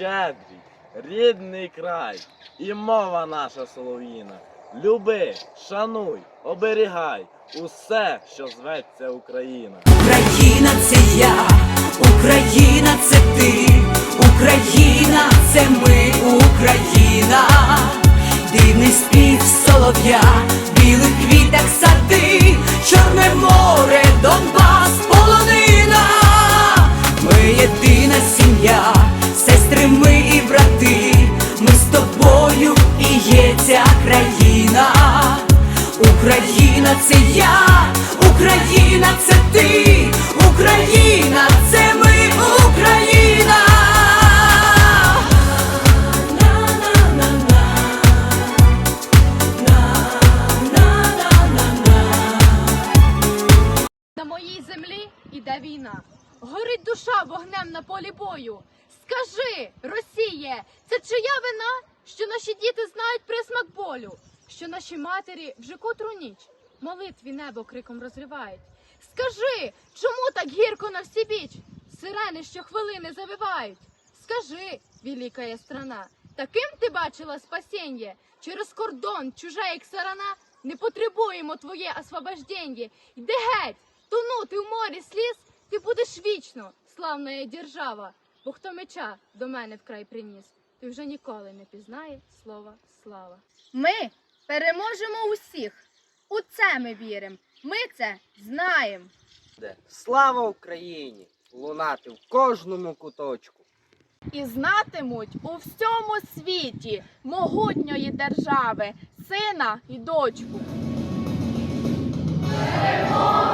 щедрий, рідний край, і мова наша солов'їна. Люби, шануй, оберігай усе, що зветься Україна. Україна це я, Україна це ти, Україна це ми, Україна, дивний спів солов'я, Україна це я, Україна це ти, Україна це ми, Україна. На моїй землі іде війна. Горить душа вогнем на полі бою. Скажи, Росіє, це чия вина, що наші діти знають присмак болю, що наші матері вже котру ніч молитві небо криком розривають. Скажи, чому так гірко на всі біч? Сирени щохвилини завивають. Скажи, великая страна, таким ти бачила спасіння? Через кордон, чужа як сарана, не потребуємо твоє освобождення. Йди геть, тонути в морі сліз, ти будеш вічно, славна держава. Бо хто меча до мене вкрай приніс, ти вже ніколи не пізнає слова слава. Ми переможемо усіх. У це ми віримо. Ми це знаємо. слава Україні лунати в кожному куточку. І знатимуть у всьому світі могутньої держави, сина і дочку. Чорні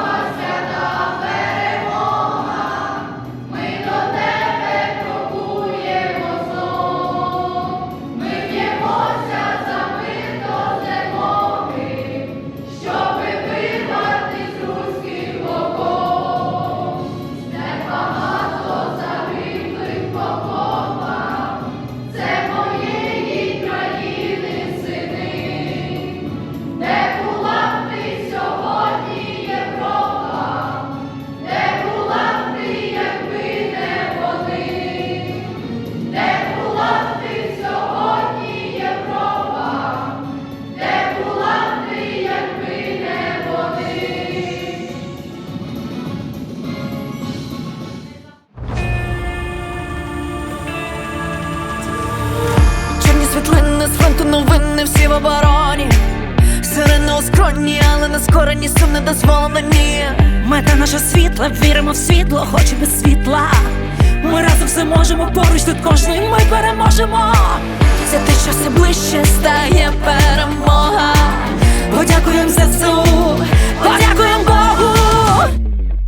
Сирени але не скорені, сум не дозволено ні. Мета наша світла, віримо в світло, хоч без світла. Ми разом все можемо, поруч тут кожний ми переможемо. Це те, що все ближче стає перемога. Подякуємо ЗСУ, подякуємо Богу.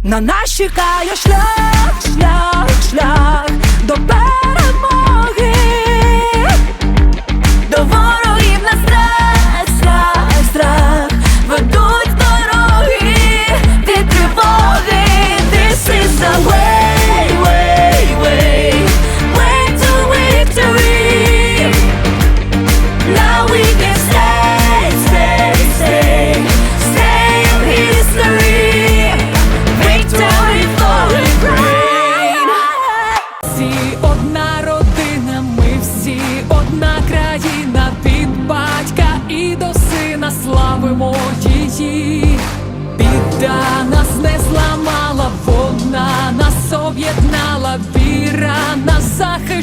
На нас чекає шлях, шлях, шлях до перемоги одна країна, від батька і до сина славимо її. Біда нас не зламала, вона нас об'єднала, віра нас захистила.